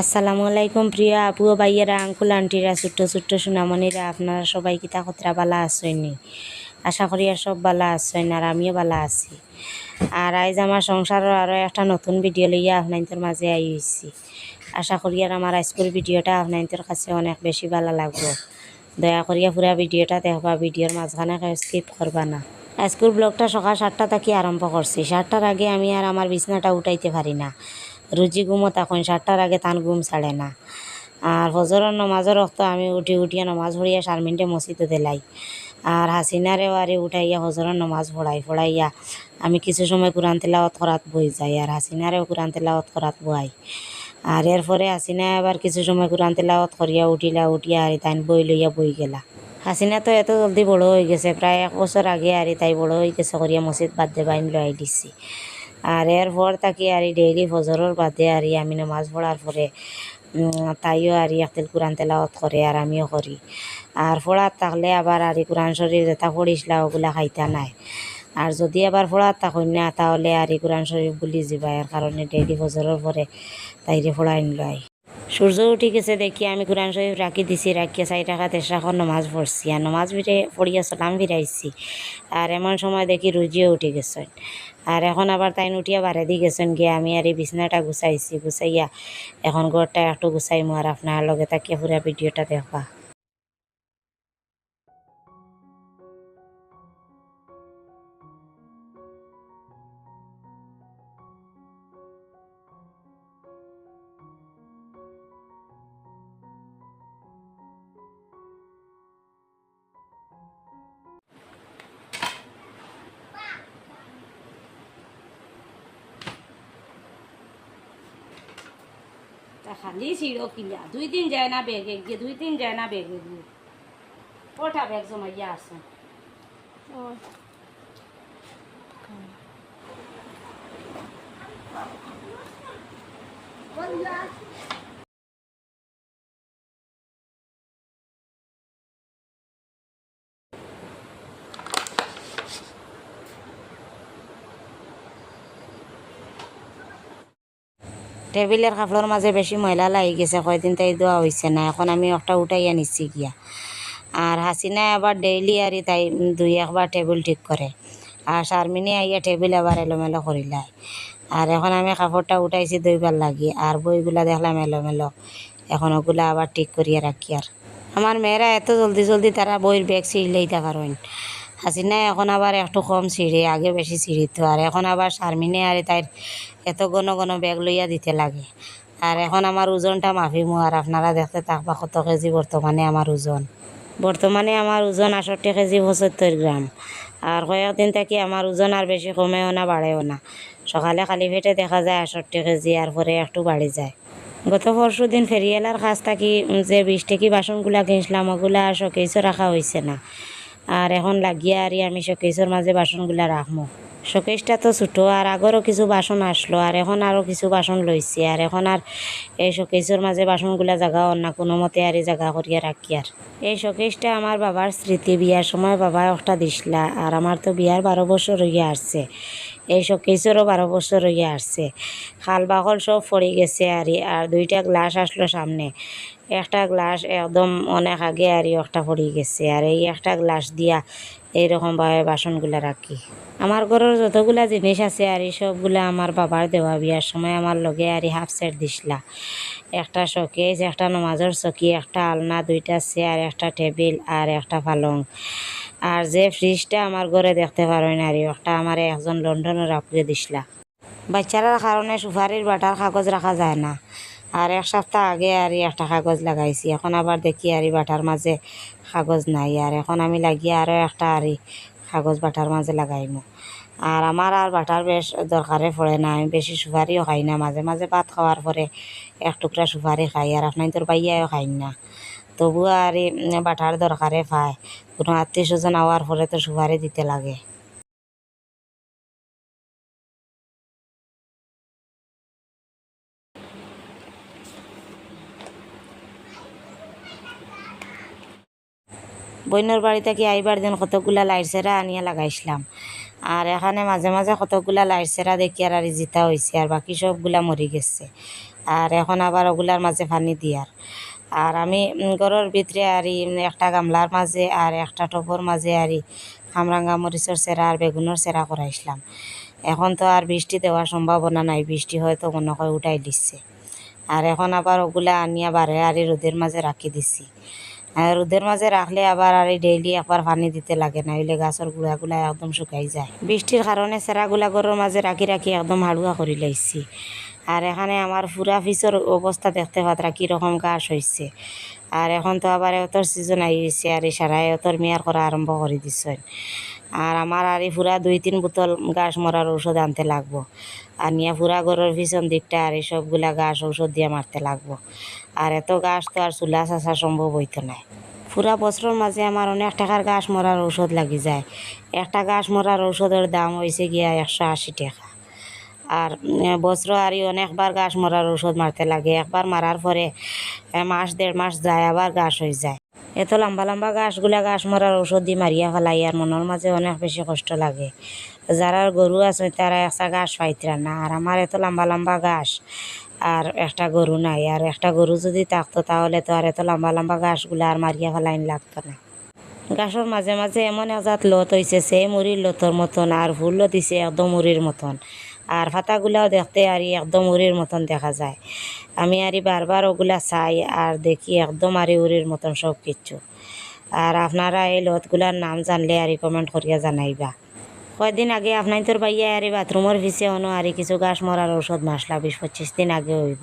আসসালামু আলাইকুম প্রিয় আপু ভাইয়েরা আঙ্কুল আন্টিরা ছোট্ট ছোট্ট সোনামণিরা, আপনারা সবাই কিতা কতরা বালা আসইনি আশা করি আর সব বালা আসছেন আর আমিও বালা আছি। আর আজ আমার সংসারের আরও একটা নতুন ভিডিও লইয়া আপনাদের মাঝে আই হয়েছি আশা করি আর আমার আজকের ভিডিওটা আপনাদের কাছে অনেক বেশি ভালো লাগবে। দয়া করিয়া পুরা ভিডিওটা দেখবা ভিডিওর মাঝখানে স্কিপ করবা না। আজকের ব্লগটা সকাল সাতটা থেকে আরম্ভ করছি। সাতটার আগে আমি আর আমার বিছনাটা উঠাইতে পারি না। রুজি ঘুমো তখন সাতটার আগে তান ঘুম ছাড়ে না। আর ফজরের নমাজের রক্ত আমি উঠি উঠিয়া নমাজ পড়িয়া সার মিনিটে মসজিদে দিলাই আর হাসিনারেও আরে উঠাইয়া হজরের নমাজ পড়াই পড়াইয়া আমি কিছু সময় কোরআন তেলাওয়াত করাত বই যাই আর হাসিনারেও কোরআন তেলাওয়াত করাত বই আর এরপরে হাসিনা আবার কিছু সময় কোরআন তেলাওয়াত করিয়া উঠিলা, উঠিয়া আর তাই বই লইয়া বই গেলা। হাসিনা তো এত জলদি বড় হয়ে গেছে প্রায় এক বছর আগে আর তাই বড় হয়ে গেছে করিয়া মসজিদ বাদ দে বাইন লই দিছি। আর এরপর তাকে আর ডেইলি ফজরের বাদে আর আমি নামাজ পড়ার পরে তাইও আর একদিন কোরআন তেলাওয়াত করে আর আমিও করি। আর পড়ার থাকলে আবার আর কোরআন শরীফ যেটা পড়িসলা ওগুলা খাইতা নাই। আর যদি আবার ফোড়ার থাকুন না, তাহলে আর কোরআন শরীফ বলি যাবা এর কারণে ডেইলি ফজরের পরে তাইরে পড়াই লয়। সূর্য উঠি গেছে, দেখি আমি কোরআন শরীফ রাখি দিছি, রাখিয়া চাই টাকা তেসরাখন নমাজ পড়ছি। আর নমাজ ফিরে পড়িয়া সালাম ফিরাইছি। আর এমন সময় দেখি রুজিও উঠে গেছেন। আর এখন আবার তাই উঠিয়া বাড়ে দিয়ে গেছেন গিয়ে আমি আর এই বিছনাটা গুছাইছি, গুছাইয়া এখন ঘরটা একটু গুছাই আর আপনার লগে তাকিয়া পুরা ভিডিওটা দেখবা। খালি ছিঁড়ো কিলা দুই দিন যায় না বেগে গিয়ে দুই দিন যায় না বেগে গিয়ে কটা ব্যাগ জমাইয়া আছে টেবিলের কাপড়ের মাঝে বেশি ময়লা লাগি গেছে, কয়দিন তাই দেওয়া হয়েছে না এখন আমি একটা উঠাইয়া নিচ্ছি গিয়া। আর হাসিনা আবার ডেইলি আর তাই দুই একবার টেবিল ঠিক করে আর শারমিনে আইয়া টেবিল আবার এলোমেলো করিলাই আর এখন আমি কাপড়টা উঠাইছি দুইবার লাগি। আর বইগুলা দেখলাম এলোমেলো। এখন ওগুলা আবার ঠিক করিয়া রাখি আর। আমার মেয়েরা এত জলদি জলদি তারা বইয়ের ব্যাগ ছিঁড়লেইতে পারেন হাসিনা এখন আবার একটু কম ছিঁড়ে, আগে বেশি ছিঁড়িত। আর এখন আবার শারমিনে আর তাইর এত ঘন ঘন ব্যাগ লইয়া দিতে লাগে। আর এখন আমার ওজনটা মাফিমু আর আপনারা দেখতে থাকবা কত কেজি বর্তমানে আমার ওজন। বর্তমানে আমার ওজন আষট্টি কেজি পঁচাত্তর গ্রাম। আর কয়েকদিন থেকে আমার ওজন আর বেশি কমেও না, বাড়েও না। সকালে খালি পেটে দেখা যায় আষট্টি কেজি, আর পরে একটু বাড়ি যায়। গত পরশু দিন ফেরিয়ালার কাছ থাকি যে বিশ টেকি বাসনগুলা কিনছিলাম ওগুলা আর শোকেসও রাখা হয়েছে না। আর এখন লাগিয়া আর আমি শোকেসের মাঝে বাসনগুলা রাখব শোকেসটা তো ছোটো, আর আগরও কিছু বাসন আসলো, আর এখন আরও কিছু বাসন লইছি, আর এখন আর এই শোকেসের মাঝে বাসনগুলা জায়গা অন্য কোনো মতে আর এই জায়গা করিয়া রাখি আর। এই শোকেসটা আমার বাবার স্মৃতি, বিয়ার সময় বাবা একটা দিছিলা আর আমার তো বিয়ার বারো বছর হইয়া আসছে, এই শোকেসেরও বারো বছর হইয়া আসছে। খাল বাকল সব পড়ে গেছে আর আর দুইটা গ্লাস আসলো সামনে, একটা গ্লাস একদম অনেক আগে আর একটা পড়ে গেছে, আর এই একটা গ্লাস দিয়া এইরকমভাবে বাসনগুলা রাখি। আমার ঘরের যতগুলা জিনিস আছে আর সবগুলা আমার বাবার দেওয়া বিয়ার সময় আমার লগে আর হাফ সেট দিছিলা একটা শোকেস, একটা নমাজের চকি, একটা আলনা দুইটা চেয়ার, একটা টেবিল আর একটা পালং। আর যে ফ্রিজটা আমার ঘরে দেখতে পারেন আর একটা আমার একজন লন্ডনের আপুয়ে দিছিলা বাচ্চারার কারণে সুপারির বাটার কাগজ রাখা যায় না। আর এক সপ্তাহ আগে আর একটা কাগজ লাগাইছি। এখন আবার দেখি আর বাটার মাঝে কাগজ নাই। আর এখন আমি লাগিয়ে আরও একটা আর কাগজ বাটার মাঝে লাগাইমু। আর আমার আর বাটার বেশ দরকারে পড়ে না। আমি বেশি সুপারিও খাই না। মাঝে মাঝে ভাত খাওয়ার পরে এক টুকরা সুপারি খাই আর আপনার তোর বাইয়াও খাই না। তবুও আর বাটার দরকারে পায়। কোনো আত্মীয় স্বজন আওয়ার পরে তো সুপারি দিতে লাগে। বইনের বাড়ি থেকে আইবার দিন কতগুলা লাইট সেরা আনিয়া লাগাইছিলাম। আর এখানে মাঝে মাঝে কতগুলা লাইট সেরা দেখি আর আর জিতা হয়েছে আর বাকি সবগুলা মরি গেছে। আর এখন আবার ওগুলার মাঝে পানি দিয়ার। আর আমি ঘরের ভিতরে আর একটা গামলার মাঝে আর একটা টপর মাঝে আর খামরাঙ্গা মরিচের সেরা আর বেগুনের সেরা করাইছিলাম। এখন তো আর বৃষ্টি দেওয়ার সম্ভাবনা নাই, বৃষ্টি হয়তো মনে হয় উঠাই দিচ্ছে। আর এখন আবার ওগুলা আনিয়া বারে আর রোদের মাঝে রাখি দিছি। রোদের মাঝে রাখলে আবার আর ডেইলি একবার পানি দিতে লাগে না হইলে গাছের গুড়াগুলা একদম শুকাই যায়। বৃষ্টির কারণে সেরাগুলা গরুর মাঝে রাখি রাখি একদম হাড়ুয়া করে লাইছি। আর এখানে আমার পুরা ফিসের অবস্থা দেখতে পাত্রা কীরকম গাছ হয়েছে আর এখন তো আবার এতর সিজন আইছে আর এই সারা এতর মেয়ার করা আরম্ভ করে দিচ্ছে আর আমার আর এই দুই তিন বোতল গাছ মরার ঔষধ আনতে লাগবো। আর নিয়ে পুরা ঘরের পিছন দিকটা আর এই সবগুলা গাছ ঔষধ দিয়ে মারতে লাগবো। আর এত গাছ তো আর চুলা চাষা সম্ভব হইতো না পুরা বছরের মাঝে আমার অনেক টাকার গাছ মরার ঔষধ লাগি যায়। একটা গাছ মরার ঔষধের দাম হয়েছে গিয়া একশো আশি টাকা। আর বছর আরই অনেকবার গাছ মরার ঔষধ মারতে লাগে। একবার মারার পরে মাস দেড় মাস যায়, আবার গাছ হয়ে যায়। এত লম্বা লম্বা গাছগুলা গাছ মরার ঔষধ দিয়ে মারিয়া ফেলাই আর মনের মাঝে অনেক বেশি কষ্ট লাগে। যারা গরু আছে তারা একটা গাছ পাইতরা না। আর আমার এত লম্বা লম্বা গাছ আর একটা গরু নাই। আর একটা গরু যদি থাকতো তাহলে তো আর এত লম্বা লম্বা গাছগুলা আর মারিয়া ফেলাইন লাগতো না। গাছের মাঝে মাঝে এমন এজাত লত হয়েছে সে মুড়ির লতর মতন আর ফুলও দিছে একদম মুড়ির মতন। আর পাতাগুলাও দেখতে আর একদম উড়ির মতন দেখা যায়। আমি আর বারবার ওগুলা চাই আর দেখি একদম আর উড়ির মতন সব কিচ্ছু আর আপনারা এই লতগুলার নাম জানলে আর কমেন্ট করিয়া জানাইবা। কয়দিন আগে আপনাই তোর বাইয়া আরে বাথরুমের ভিসে অন্য আর কিছু গাছ মরার ওষুধ মাসলা, বিশ পঁচিশ দিন আগে হইব।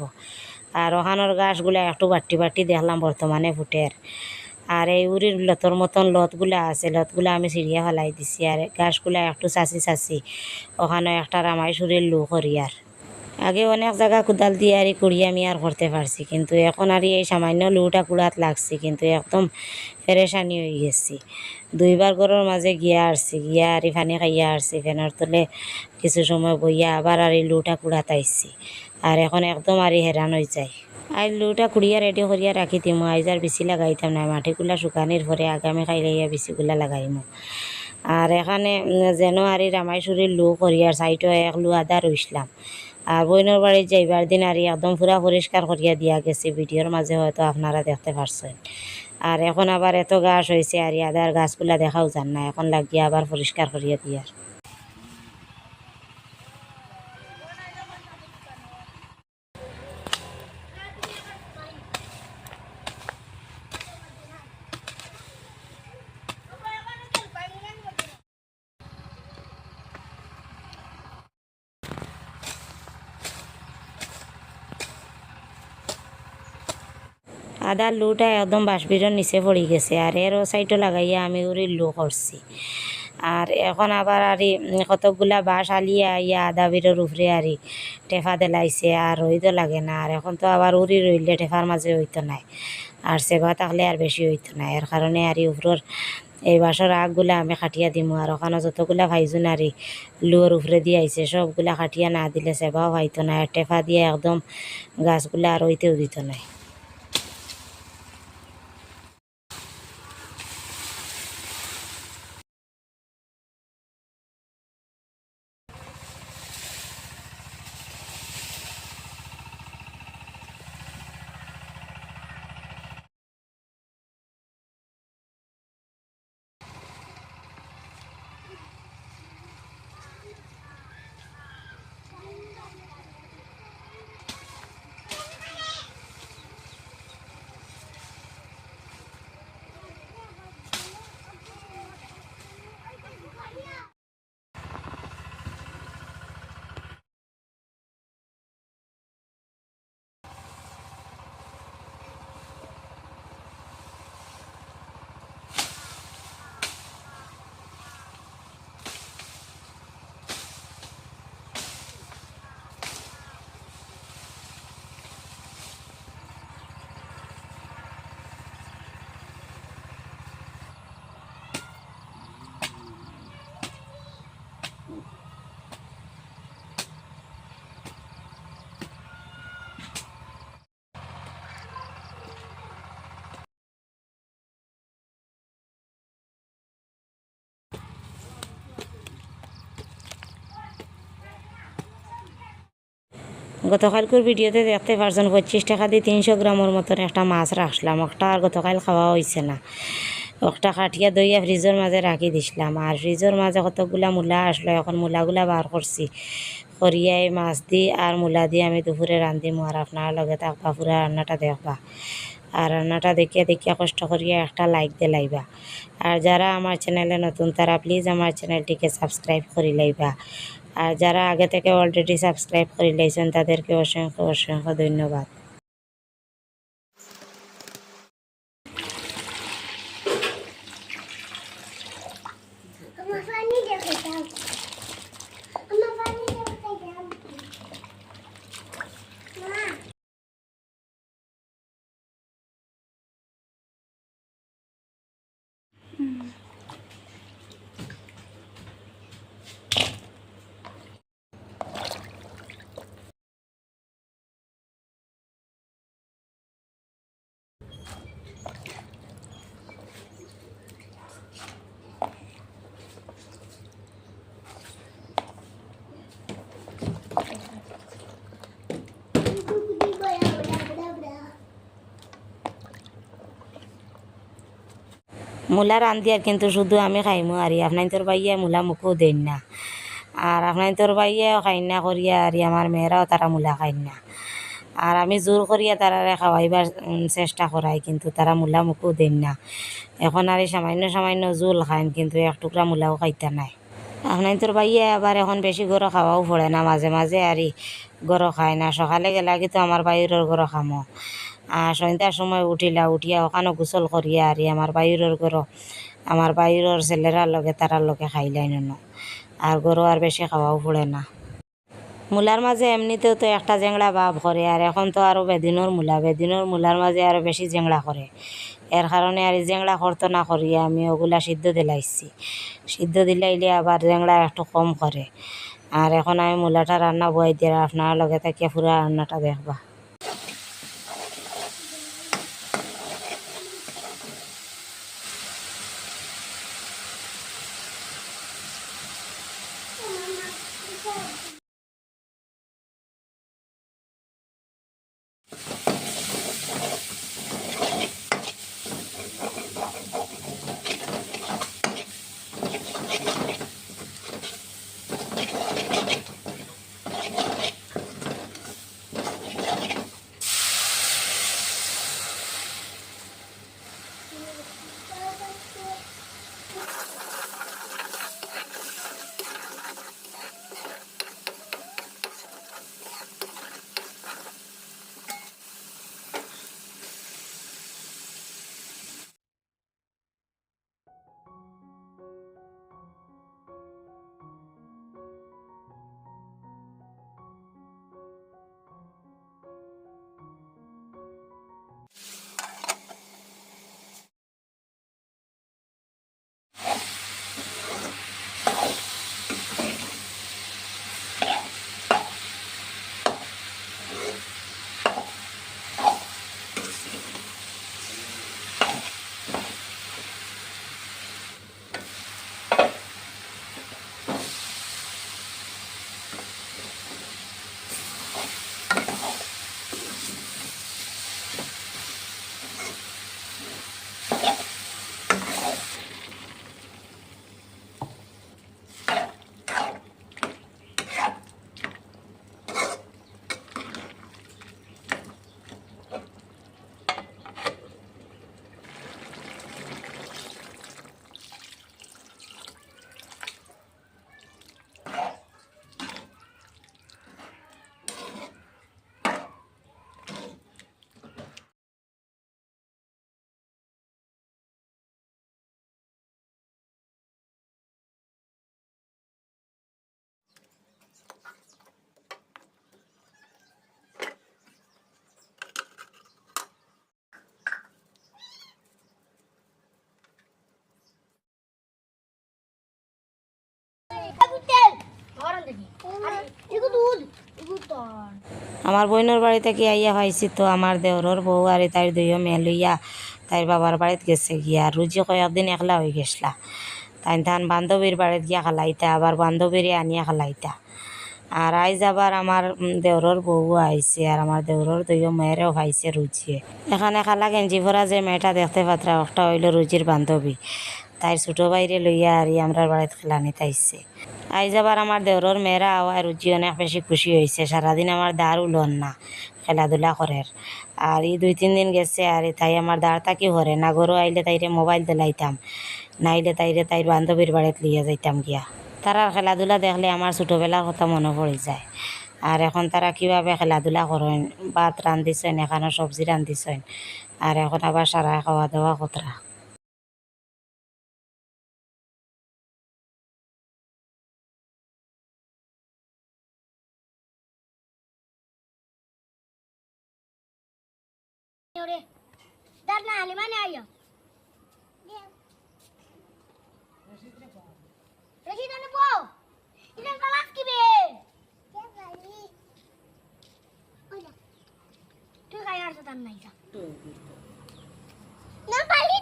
আর ওখানোর গাছগুলা একটু বাটি বাটি দেখলাম বর্তমানে ফুটের। আর এই উরির লতর মতন লতগুলা আছে, লতগুলা আমি সিঁড়িয়া ফেলাই দিছি। আর গাছগুলা একটু চাচি চাচি, ওখানে একটা রামাই সুরের লু করিয়ার আগে অনেক জায়গা কোদাল দিয়ে আর কুড়িয়ে আমি আর করতে পারছি, কিন্তু এখন আর এই সামান্য লুটা কুড়াত লাগছে, কিন্তু একদম ফেরেশানি হয়ে গেছি। দুইবার গরুর মাঝে গিয়া আসছি গিয়া আর ফানি খাইয়া আসছি ফেনের তলে কিছু সময় বইয়া আবার আর এই লুটা কুড়াত আইছি, আর এখন একদম আর হেরান হয়ে যায়। আর লুটা কুড়িয়া রেডি করিয়া রাখি দিমু, আইজ আর বেশি লাগাইতাম না মাটিগুলা শুকানির পরে আগামী খাইলাইয়া বেশিগুলা লাগাইমু। আর এখানে যেন আর রামাইশুরির লু করিয়ার সাইডও এক লু আদা রইসলাম। আর বইনের বাড়ি যাইবার দিন আর একদম পুরা পরিষ্কার করিয়া দিয়া গেছে। ভিডিওর মাঝে হয়তো আপনারা দেখতে পারছেন। আর এখন আবার এত গাছ হয়েছে আর আদার গাছগুলা দেখাও যান না এখন লাগিয়ে আবার পরিষ্কার করিয়া দিয়ার আদার লুটা একদম বাঁশবিরের নিচে পড়ে গেছে। আর এর ও সাইডও লাগাইয়া আমি ওর লু করছি আর এখন আবার আর কতকগুলা বাঁশ আলিয়া ইয়া আদা বিরের উপরে আর টেফা দেলাইছে আর রইদ লাগে না। আর এখন তো আবার উড়ি রইলে টেফার মাঝে হইতো নাই। আর সেবা থাকলে আর বেশি হইতো না এর কারণে আর উপরের এই বাঁশের আগগুলা আমি খাটিয়া দিমু। আর ওখানে যতগুলা ভাইজুন আর লুয়ার উপরে দিয়ে আইছে, সবগুলা খাটিয়া না দিলে সেবাও পাইতো না আর টেফা দিয়ে একদম গাছগুলা আর হইতেও দিত নাই। গতকালকের ভিডিওতে দেখতে পারছেন, পঁচিশ টাকা দিয়ে তিনশো গ্রামের মতন একটা মাছ রাখলাম। একটা আর গতকাল খাওয়া হয়েছে না। একটা কাঠিয়া দইয়া ফ্রিজের মাঝে রাখি দিছিলাম। আর ফ্রিজের মাঝে কতগুলা মূলা আসলো, এখন মূলাগুলা বার করছি। করিয়াই মাছ দি আর মূলা দিয়ে আমি দুপুরে রান্ধিম আর আপনার লগে থাকবা, পুরা রান্নাটা দেখবা। আর রান্নাটা দেখিয়া দেখিয়া কষ্ট করিয়া একটা লাইক দিয়ে লাইবা। আর যারা আমার চ্যানেলে নতুন, তারা প্লিজ আমার চ্যানেলটিকে সাবস্ক্রাইব করে লাইবা। আর যারা আগে থেকে অলরেডি সাবস্ক্রাইব করে লাইছেন তাদেরকে অসংখ্য অসংখ্য ধন্যবাদ আমার পানি দেখে দাও আমার পানি দেখে দাও মা কুকুরি বড়া বড়া বড়া বড়া মূলা রান্ধি আর কিন্তু শুধু আমি খাইমু আর আপনার তোর বাইয়া মূলা মুখও দেন না। আর আপনার তোর বাইয়াও খাই না করিয়া আর আমার মেয়েরাও তারা মূলা খাই না। আর আমি জোর করিয়া তারারে খাওয়াইবার চেষ্টা করাই কিন্তু তারা মূলা মুখও দেন না। এখন আর সামান্য সামান্য জোল খাইন কিন্তু এক টুকরা মূলাও খাইতা নাই। আপনার তোর বাইয়া আবার এখন বেশি গরো খাওয়াও পড়ে না মাঝে মাঝে আর গরো খায় না। সকালে গেলা কিন্তু আমার বাইরের গরো খামো। সন্ধ্যার সময় উঠিলা, উঠিয়া ওখানে গোসল করিয়া আর আমার বাইরের গরো আমার বাইরের ছেলেরার লগে তারার লগে খাইলাই ন আর গরু আর বেশি খাওয়াও পড়ে না। মূলার মাঝে এমনিতেও তো একটা জেংড়া ভাব করে আর এখন তো আরও বেদিনের মূলা বেদিনের মূলার মাঝে আরও বেশি জেংড়া করে এর কারণে আর জেংড়া করতো না করিয়া আমি ওগুলা সিদ্ধ দিলাইছি। সিদ্ধ দিলাইলে আবার জেংড়া একটু কম করে আর এখন আমি মূলাটা রান্না বয়াই দিয়ে আপনার লগে থাকিয়া পুরা রান্নাটা দেখবা। আমার বোনের বাড়ি থেকে আইয়া পাইছি তো? আমার দেওরর বউ আর তার দুইও মেয়ে লইয়া তাইর বাবার বাড়িতে গেছে গিয়া। রুজি কয়েকদিন একলা হয়ে গেছলা। তাই তান বান্ধবীর বাড়িতে গিয়া খালাইতা, আবার বান্ধবীরে আনিয়া খালাইতা। আর আইজ আবার আমার দেওরর বউ আইছে আর আমার দেওরর দুইও মেয়েরেও ভাইছে রুচিয়ে এখানে খালা গেঞ্জি ভরা যে মেয়েটা দেখতে পাত্রা একটা হইল রুচির বান্ধবী। তাই ছোটো বাইরে লইয়া আর আমরা বাড়িতে খেলানি তাইছে। আইজ আবার আমার দেওরর মেয়েরা আওয়ায় রুচি অনেক বেশি খুশি হয়েছে সারাদিন আমার দাঁড় উলন না খেলাধুলা করের। আর এই দুই তিন দিন গেছে আর তাই আমার দাঁড় তাকি হরে? না গরু আইলে তাইরে মোবাইল দিলাইতাম, নাইলে তাইরে তাইর বান্ধবীর বাড়িতে লইয়া যাইতাম গিয়া। তারা খেলাধুলা দেখলে আমার ছোটোবেলার কথা মনে পড়ে যায়। আর এখন তারা কীভাবে খেলাধুলা করেন? ভাত রান্ধিছেন, এখানে সবজি রান্ধিছেন, আর এখন আবার সারা খাওয়া দাওয়া কতরা ওরে দাঁড় না আলি মানে আইও রশিদ আনে বউ ইলেন বালাস কি বে কে বালি ওয়া নাই না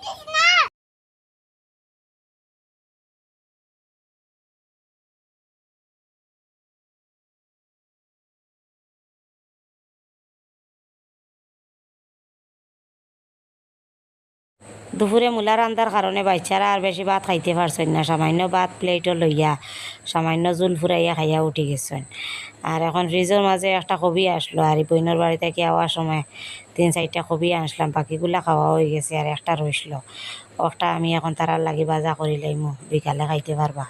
দিস না। দুপুরে মূলা রান্ধার কারণে বাচ্চারা আর বেশি ভাত খাইতে পারছেন না। সামান্য ভাত প্লেটও লইয়া সামান্য জুল ফুরাইয়া খাইয়া উঠি গেছেন। আর এখন ফ্রিজের মাঝে একটা কবি আসলো আর বইনের বাড়ি থেকে আওয়ার সময়। তিন চারটা কবি আনছিলাম, বাকিগুলা খাওয়া হয়ে গেছে আর একটা রইছিল একটা আমি এখন তারার লাগি বাজা করি লাইমু বিকালে খাইতে পারবা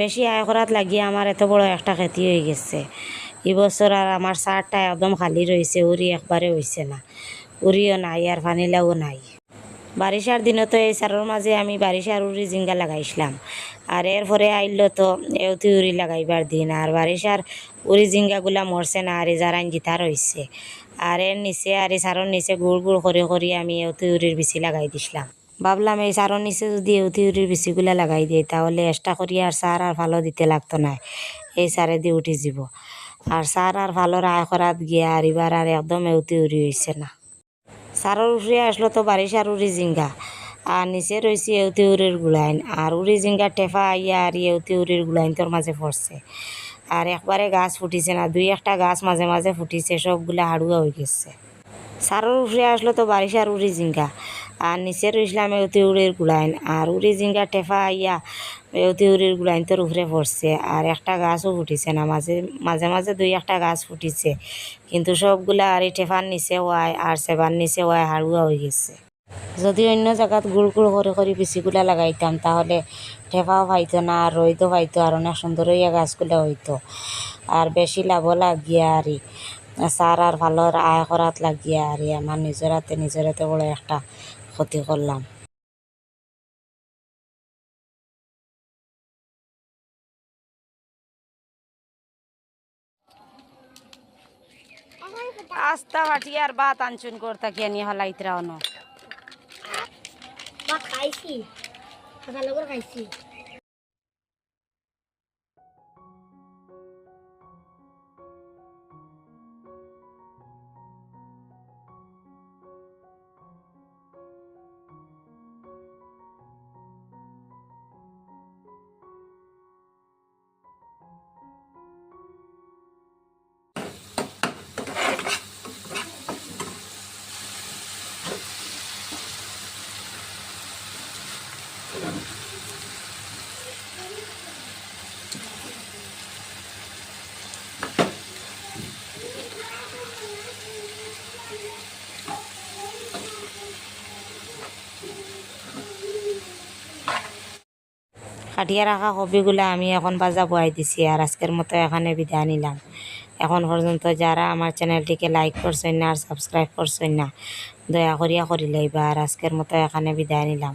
বেশি আয় করাত লাগিয়ে আমার এত বড় একটা ক্ষতি হয়ে গেছে। এবছর আর আমার সারটা একদম খালি রয়েছে উড়ি একবারে হয়েছে না। উড়িও নাই আর ফানিলাও নাই। বারিশার দিনও তো এই সারের মাঝে আমি বারিশার উড়ি জিঙ্গা লাগাইছিলাম। আর এরপরে আইলো তো এউতি উড়ি লাগাইবার দিন। আর বারিশার উড়ি জিঙ্গাগুলা মরছে না, আর যারাইন গিতা রয়েছে আর এর নিচে আর এই সারর নিচে গুড় গুড় করে করে আমি এউতি উড়ির বিচি লাগাই দিছিলাম। ভাবলাম এই সারর নিচে যদি এউতি উড়ির বিচিগুলা লাগাই দিই, তাহলে এক্সট্রা করি আর সার আর ভালো দিতে লাগতো না। এই সারে দিয়ে উঠি যাব। আর সার আর ভালো রায় করাত গিয়া আর এবার আর একদম এউতি উড়ি হয়েছে না। সারর উড়ে আসলো তো বারিশার উড়ি জিঙ্গা আর নিচে রয়েছে এউতি উড়ির গুলাইন। আর উড়ি জিঙ্গা টেফা আইয়া আর এউতি উড়ির গুলাইন তোর মাঝে পড়ছে আর একবারে গাছ ফুটিছে না, দুই একটা গাছ মাঝে মাঝে ফুটিছে সবগুলা হাড়ুয়া হয়ে গেছে। সারর উড়ে আসলো তো বারিশার উড়ি জিঙ্গা আর নিচে রইছিলাম এউতি উড়ির গুলাইন আর উড়ি জিঙ্গা টেফা আইয়া এউতি উড়ির গুলাইন তোর উপরে পড়ছে। আর একটা গাছও ফুটিছে না, মাঝে মাঝে মাঝে দুই একটা গাছ ফুটিছে, কিন্তু সবগুলা আর এই টেফার নিচে ওয়াই আর সেবার নিচে ওয়াই হারুয়া হয়ে গেছে। যদি অন্য জায়গাত গুড় গুড় করে করে বিচিগুলা লাগাইতাম, তাহলে টেফাও পাইতো না, আর রইতো পাইতো, আর অনেক সুন্দর হইয়া গাছগুলা হইতো। আর বেশি লাভ লাগিয়া আরই সার আর ভালো আয় করাত লাগিয়া আরই আমার নিজের হাতে নিজের হাতে বড় একটা ক্ষতি করলাম। আস্তা বাটি আর বাত আনচুন করতা কি নিয়ে হলাইতরা অন। বা খাইছি। খাইছি কাটিয়ে রাখা হবিগুলো আমি এখন বাজা বয়াই দিছি আর আজকের মতো এখানে বিদায় নিলাম। এখন পর্যন্ত যারা আমার চ্যানেলটিকে লাইক করছেন না আর সাবস্ক্রাইব করছেন না, দয়া করিয়া করি লাইবা আর আজকের মতো এখানে বিদায় নিলাম।